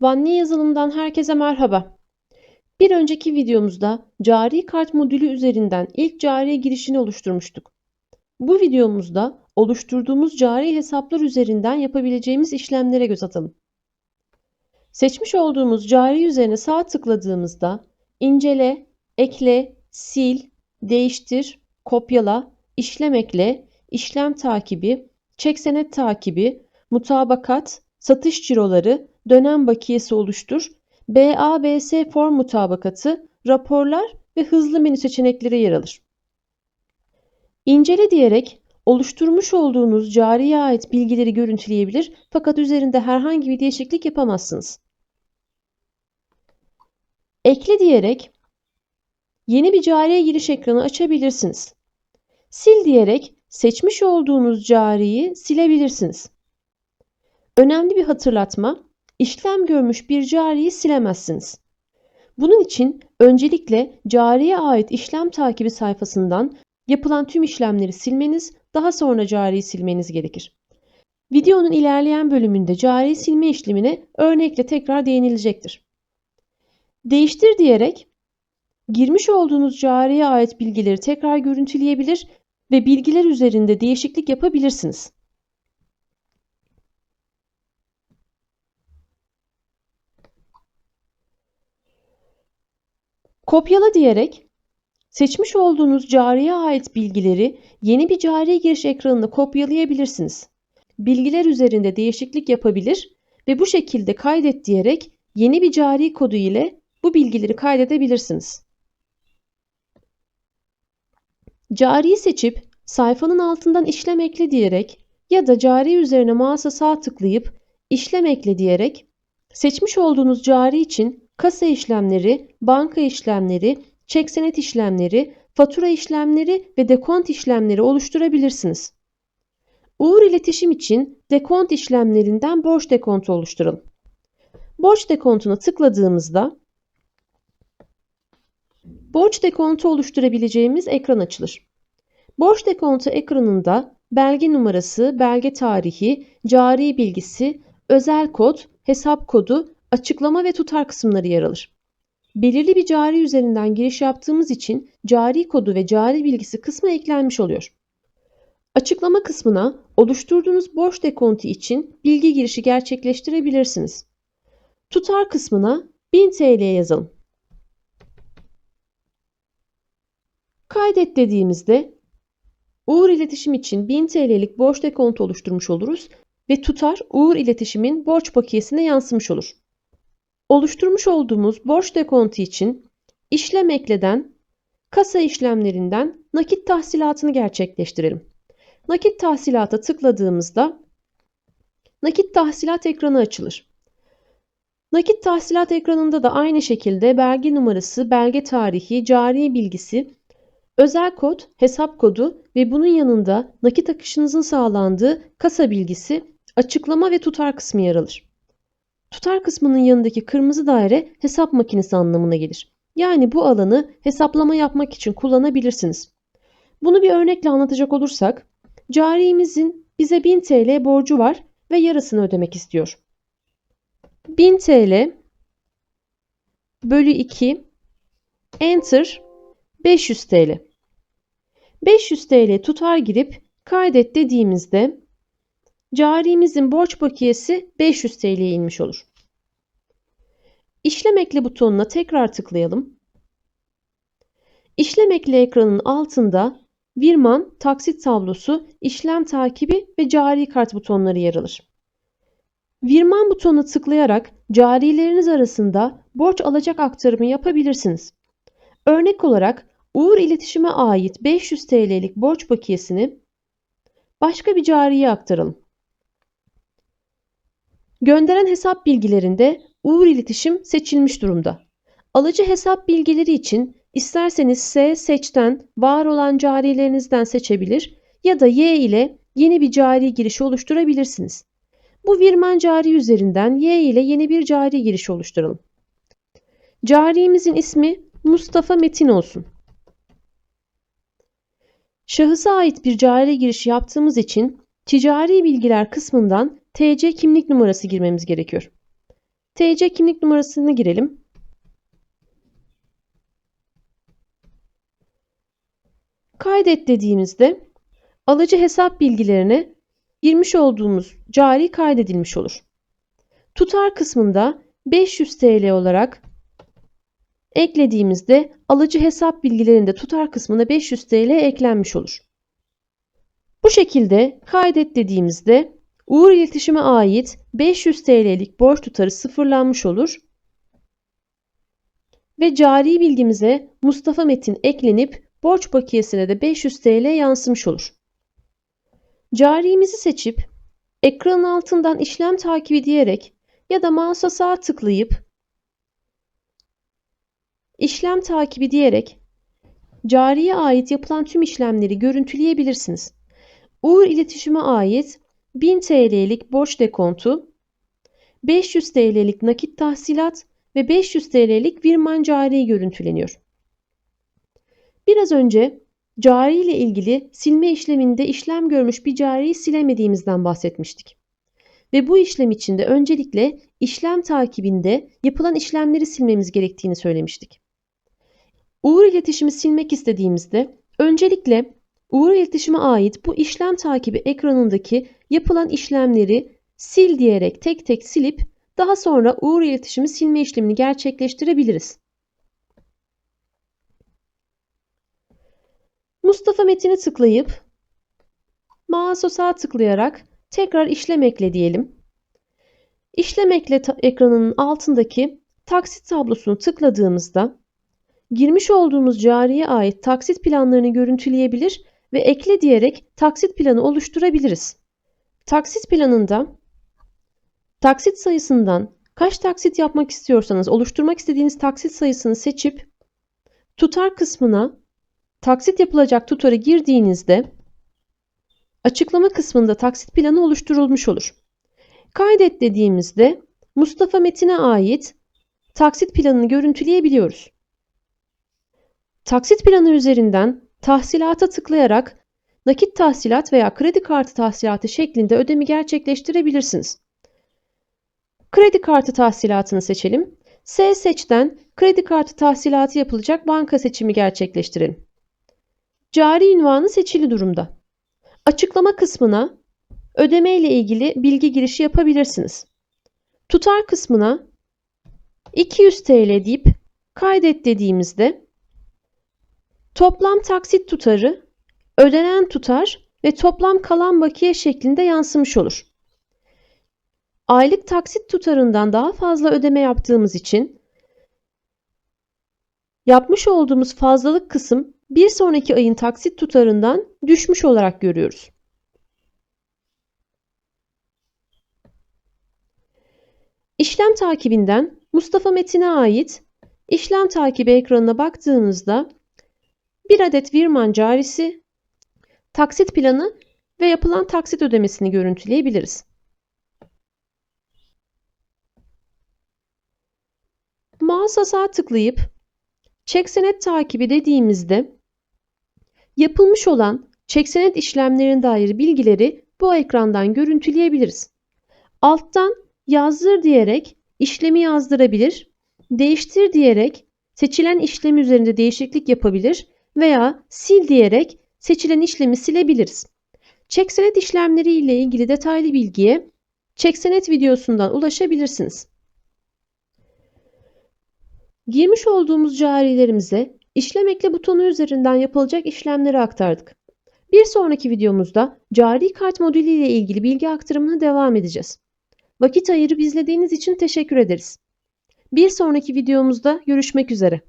Vanni yazılımdan herkese merhaba. Bir önceki videomuzda cari kart modülü üzerinden ilk cari girişini oluşturmuştuk. Bu videomuzda oluşturduğumuz cari hesaplar üzerinden yapabileceğimiz işlemlere göz atalım. Seçmiş olduğumuz cari üzerine sağ tıkladığımızda incele, ekle, sil, değiştir, kopyala, işlem ekle, işlem takibi, çek senet takibi, mutabakat, satış ciroları, dönem bakiyesi oluştur, BABS form mutabakatı, raporlar ve hızlı menü seçenekleri yer alır. İncele diyerek oluşturmuş olduğunuz cariye ait bilgileri görüntüleyebilir fakat üzerinde herhangi bir değişiklik yapamazsınız. Ekle diyerek yeni bir cariye giriş ekranı açabilirsiniz. Sil diyerek seçmiş olduğunuz cariyi silebilirsiniz. Önemli bir hatırlatma, işlem görmüş bir cariyi silemezsiniz. Bunun için öncelikle cariye ait işlem takibi sayfasından yapılan tüm işlemleri silmeniz, daha sonra cariyi silmeniz gerekir. Videonun ilerleyen bölümünde cari silme işlemine örnekle tekrar değinilecektir. Değiştir diyerek girmiş olduğunuz cariye ait bilgileri tekrar görüntüleyebilir ve bilgiler üzerinde değişiklik yapabilirsiniz. Kopyala diyerek seçmiş olduğunuz cariye ait bilgileri yeni bir cari giriş ekranına kopyalayabilirsiniz. Bilgiler üzerinde değişiklik yapabilir ve bu şekilde kaydet diyerek yeni bir cari kodu ile bu bilgileri kaydedebilirsiniz. Cariyi seçip sayfanın altından işlem ekle diyerek ya da cari üzerine mouse'a sağ tıklayıp işlem ekle diyerek seçmiş olduğunuz cari için kasa işlemleri, banka işlemleri, çek senet işlemleri, fatura işlemleri ve dekont işlemleri oluşturabilirsiniz. Uğur iletişim için dekont işlemlerinden borç dekontu oluşturalım. Borç dekontuna tıkladığımızda borç dekontu oluşturabileceğimiz ekran açılır. Borç dekontu ekranında belge numarası, belge tarihi, cari bilgisi, özel kod, hesap kodu, açıklama ve tutar kısımları yer alır. Belirli bir cari üzerinden giriş yaptığımız için cari kodu ve cari bilgisi kısmı eklenmiş oluyor. Açıklama kısmına oluşturduğunuz borç dekontu için bilgi girişi gerçekleştirebilirsiniz. Tutar kısmına 1000 TL yazalım. Kaydet dediğimizde Uğur iletişim için 1000 TL'lik borç dekontu oluşturmuş oluruz ve tutar Uğur iletişimin borç bakiyesine yansımış olur. Oluşturmuş olduğumuz borç dekontu için işlem ekleden kasa işlemlerinden nakit tahsilatını gerçekleştirelim. Nakit tahsilata tıkladığımızda nakit tahsilat ekranı açılır. Nakit tahsilat ekranında da aynı şekilde belge numarası, belge tarihi, cari bilgisi, özel kod, hesap kodu ve bunun yanında nakit akışınızın sağlandığı kasa bilgisi, açıklama ve tutar kısmı yer alır. Tutar kısmının yanındaki kırmızı daire hesap makinesi anlamına gelir. Yani bu alanı hesaplama yapmak için kullanabilirsiniz. Bunu bir örnekle anlatacak olursak, carimizin bize 1000 TL borcu var ve yarısını ödemek istiyor. 1000 TL bölü 2 enter 500 TL. 500 TL tutar girip kaydet dediğimizde carimizin borç bakiyesi 500 TL'ye inmiş olur. İşlem ekle butonuna tekrar tıklayalım. İşlem ekle ekranının altında Virman, taksit tablosu, işlem takibi ve cari kart butonları yer alır. Virman butonuna tıklayarak carileriniz arasında borç alacak aktarımı yapabilirsiniz. Örnek olarak Uğur İletişim'e ait 500 TL'lik borç bakiyesini başka bir cariye aktaralım. Gönderen hesap bilgilerinde Uğur İletişim seçilmiş durumda. Alıcı hesap bilgileri için isterseniz S seçten var olan carilerinizden seçebilir ya da Y ile yeni bir cari girişi oluşturabilirsiniz. Bu virman cari üzerinden Y ile yeni bir cari giriş oluşturalım. Carimizin ismi Mustafa Metin olsun. Şahısa ait bir cari giriş yaptığımız için ticari bilgiler kısmından TC kimlik numarası girmemiz gerekiyor. TC kimlik numarasını girelim. Kaydet dediğimizde alıcı hesap bilgilerine girmiş olduğumuz cari kaydedilmiş olur. Tutar kısmında 500 TL olarak eklediğimizde alıcı hesap bilgilerinde tutar kısmına 500 TL eklenmiş olur. Şekilde kaydet dediğimizde Uğur İletişim'e ait 500 TL'lik borç tutarı sıfırlanmış olur ve cari bilgimize Mustafa Metin eklenip borç bakiyesine de 500 TL yansımış olur. Carimizi seçip ekranın altından işlem takibi diyerek ya da mouse'a sağ tıklayıp işlem takibi diyerek cariye ait yapılan tüm işlemleri görüntüleyebilirsiniz. Uğur İletişim'e ait 1000 TL'lik borç dekontu, 500 TL'lik nakit tahsilat ve 500 TL'lik virman cari görüntüleniyor. Biraz önce cari ile ilgili silme işleminde işlem görmüş bir cariyi silemediğimizden bahsetmiştik. Ve bu işlem için de öncelikle işlem takibinde yapılan işlemleri silmemiz gerektiğini söylemiştik. Uğur iletişimi silmek istediğimizde öncelikle Uğur iletişime ait bu işlem takibi ekranındaki yapılan işlemleri sil diyerek tek tek silip daha sonra Uğur iletişimi silme işlemini gerçekleştirebiliriz. Mustafa Metin'i tıklayıp mouse'a sağ tıklayarak tekrar işlem ekle diyelim. İşlem ekle ekranının altındaki taksit tablosunu tıkladığımızda girmiş olduğumuz cariye ait taksit planlarını görüntüleyebilir ve ekle diyerek taksit planı oluşturabiliriz. Taksit planında taksit sayısından kaç taksit yapmak istiyorsanız oluşturmak istediğiniz taksit sayısını seçip tutar kısmına taksit yapılacak tutarı girdiğinizde açıklama kısmında taksit planı oluşturulmuş olur. Kaydet dediğimizde Mustafa Metin'e ait taksit planını görüntüleyebiliyoruz. Taksit planı üzerinden tahsilata tıklayarak nakit tahsilat veya kredi kartı tahsilatı şeklinde ödemi gerçekleştirebilirsiniz. Kredi kartı tahsilatını seçelim. S seçten kredi kartı tahsilatı yapılacak banka seçimi gerçekleştirelim. Cari ünvanı seçili durumda. Açıklama kısmına ödeme ile ilgili bilgi girişi yapabilirsiniz. Tutar kısmına 200 TL deyip kaydet dediğimizde toplam taksit tutarı, ödenen tutar ve toplam kalan bakiye şeklinde yansımış olur. Aylık taksit tutarından daha fazla ödeme yaptığımız için yapmış olduğumuz fazlalık kısım bir sonraki ayın taksit tutarından düşmüş olarak görüyoruz. İşlem takibinden Mustafa Metin'e ait işlem takibi ekranına baktığınızda bir adet virman carisi, taksit planı ve yapılan taksit ödemesini görüntüleyebiliriz. Mouse'a sağ tıklayıp çek senet takibi dediğimizde yapılmış olan çek senet işlemlerine dair bilgileri bu ekrandan görüntüleyebiliriz. Alttan yazdır diyerek işlemi yazdırabilir, değiştir diyerek seçilen işlem üzerinde değişiklik yapabilir veya sil diyerek seçilen işlemi silebiliriz. Çek senet işlemleri ile ilgili detaylı bilgiye çek senet videosundan ulaşabilirsiniz. Girmiş olduğumuz carilerimize işlem ekle butonu üzerinden yapılacak işlemleri aktardık. Bir sonraki videomuzda cari kart modülü ile ilgili bilgi aktarımına devam edeceğiz. Vakit ayırıp izlediğiniz için teşekkür ederiz. Bir sonraki videomuzda görüşmek üzere.